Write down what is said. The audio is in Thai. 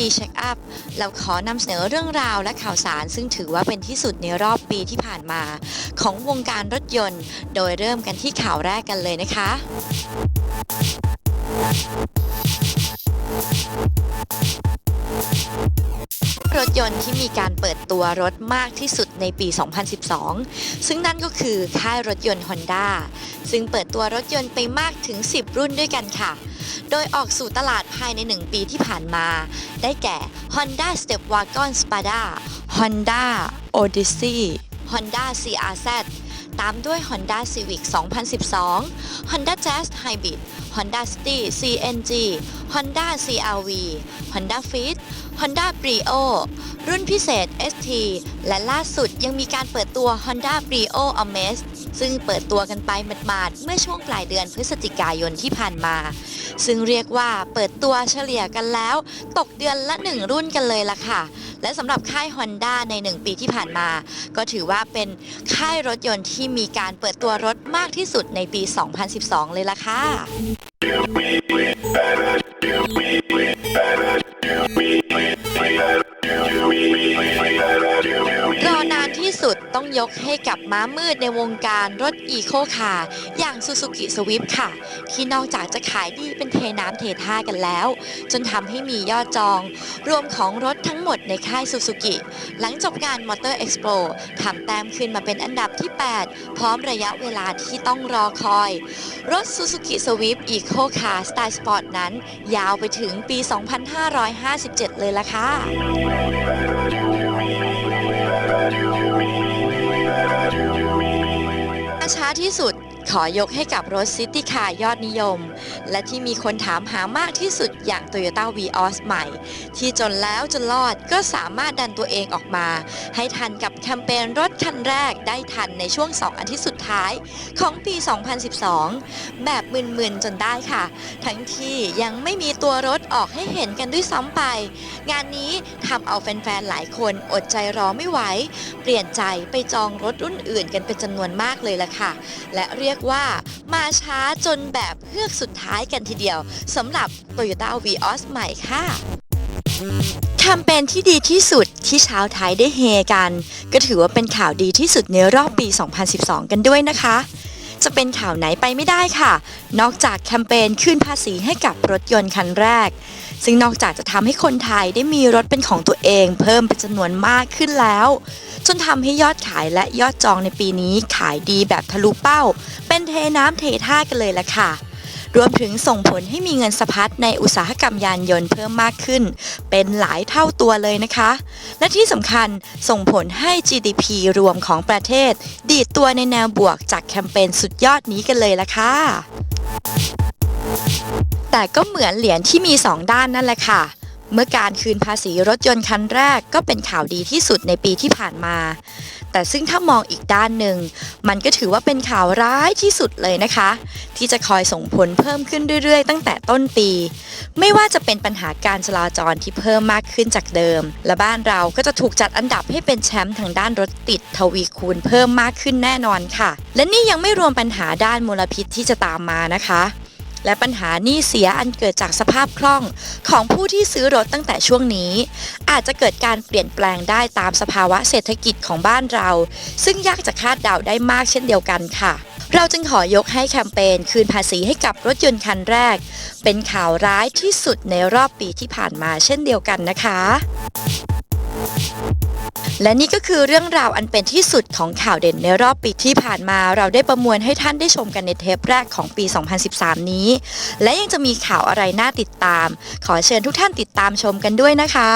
ช่วง MT Check Up เราขอนำเสนอเรื่องราวและข่าวสารซึ่งถือว่าเป็นที่สุดในรอบปีที่ผ่านมา ของวงการรถยนต์ โดยเริ่มกันที่ข่าวแรกกันเลยนะคะรถยนต์ที่มีการเปิดตัวรถมากที่สุดในปี 2012 ซึ่งนั่นก็คือค่ายรถยนต์ Honda ซึ่งเปิดตัวรถยนต์ไปมากถึง 10 รุ่นด้วยกันค่ะ โดยออกสู่ตลาดภายใน 1 ปีที่ผ่านมา ได้แก่ Honda Stepwagon Spada Honda Odyssey Honda CRZ ตามด้วย Honda Civic 2012 Honda Jazz Hybrid Honda City CNG Honda CRV Honda Fit Honda Brio รุ่นพิเศษ ST และล่าสุดยังมีการเปิดตัว Honda Brio Amaz ซึ่งเปิดตัวกันไปหมาดๆ เมื่อช่วงปลายเดือนพฤศจิกายนที่ผ่านมา ซึ่งเรียกว่าเปิดตัวเฉลี่ยกันแล้ว ตกเดือนละ 1 รุ่นกันเลยล่ะค่ะ และสำหรับค่าย Honda ใน 1 ปีที่ผ่านมา ก็ถือว่าเป็นค่ายรถยนต์ที่มีการเปิดตัวรถมากที่สุดในปี 2012 เลยล่ะค่ะ สุดต้องยกให้กับม้ามืดในวงการรถอีโคคาร์อย่าง Suzuki Swift ค่ะ ที่นอกจากจะขายดีเป็นเทน้ำเทท่ากันแล้ว จนทำให้มียอดจอง รวมของรถทั้งหมดในค่าย Suzuki หลังจบงาน Motor Expo ทำแต้มขึ้นมาเป็นอันดับที่ 8 พร้อมระยะเวลาที่ต้องรอคอย รถ Suzuki Swift Eco Car Style Sport นั้น ยาวไปถึงปี 2557 เลยล่ะค่ะช้าที่สุด ขอยกให้กับรถซิตี้คาร์ยอดนิยม และที่มีคนถามหามากที่สุดอย่าง Toyota Vios ใหม่ ที่จนแล้วจนรอดก็สามารถดันตัวเองออกมา ให้ทันกับแคมเปญรถคันแรกได้ทันในช่วง 2 อาทิตย์สุดท้ายของปี 2012 แบบมึนๆจนได้ค่ะ ทั้งที่ยังไม่มีตัวรถออกให้เห็นกันด้วยซ้ำไป งานนี้ทำเอาแฟนๆหลายคนอดใจรอไม่ไหว เปลี่ยนใจไปจองรถรุ่นอื่นกันเป็นจำนวนมากเลยล่ะค่ะ และเรียกว่ามาช้าจนแบบเฮือกสุดท้ายกันทีเดียวสำหรับ Toyota Vios ใหม่ค่ะแคมเปญที่ดีที่สุดที่ชาวไทยได้เฮกัน ก็ถือว่าเป็นข่าวดีที่สุดในรอบปี 2012 กันด้วยนะคะ จะเป็นข่าวไหนไปไม่ได้ค่ะ นอกจากแคมเปญขึ้นภาษีให้กับรถยนต์คันแรก ซึ่งนอกจากจะทำให้คนไทยได้มีรถเป็นของตัวเอง เพิ่มเป็นจำนวนมากขึ้นแล้ว จนทำให้ยอดขายและยอดจองในปีนี้ขายดีแบบทะลุเป้า เป็นเทน้ำเทท่ากันเลยล่ะค่ะ รวมถึงส่งผลให้มีเงินสะพัดในอุตสาหกรรมยานยนต์เพิ่มมากขึ้น เป็นหลายเท่าตัวเลยนะคะ และที่สำคัญส่งผลให้ GDP รวมของประเทศ ดีดตัวในแนวบวกจากแคมเปญสุดยอดนี้กันเลยละค่ะแต่ก็เหมือนเหรียญที่มี 2 ด้านนั่นแหละค่ะ เมื่อการคืนภาษีรถยนต์คันแรกก็เป็นข่าวดีที่สุดในปีที่ผ่านมา แต่ซึ่งถ้ามองอีกด้านหนึ่ง มันก็ถือว่าเป็นข่าวร้ายที่สุดเลยนะคะ ที่จะคอยส่งผลเพิ่มขึ้นเรื่อยๆ ตั้งแต่ต้นปี ไม่ว่าจะเป็นปัญหาการจราจรที่เพิ่มมากขึ้นจากเดิม และบ้านเราก็จะถูกจัดอันดับให้เป็นแชมป์ทางด้านรถติดทวีคูณเพิ่มมากขึ้นแน่นอนค่ะ และนี่ยังไม่รวมปัญหาด้านมลพิษที่จะตามมานะคะ และปัญหาหนี้เสียอันเกิดจากสภาพคล่องของผู้ที่ซื้อรถตั้งแต่ช่วงนี้ อาจจะเกิดการเปลี่ยนแปลงได้ตามสภาวะเศรษฐกิจของบ้านเรา ซึ่งยากจะคาดเดาได้มากเช่นเดียวกันค่ะเราจึงขอยกให้แคมเปญคืนภาษีให้กับรถยนต์คันแรก เป็นข่าวร้ายที่สุดในรอบปีที่ผ่านมาเช่นเดียวกันนะคะ และนี่ก็คือเรื่องราวอันเป็นที่สุดของข่าวเด่นในรอบปีที่ผ่านมา เราได้ประมวลให้ท่านได้ชมกันในเทปแรกของปี 2013 นี้ และยังจะมีข่าวอะไรน่าติดตาม ขอเชิญทุกท่านติดตามชมกันด้วยนะคะ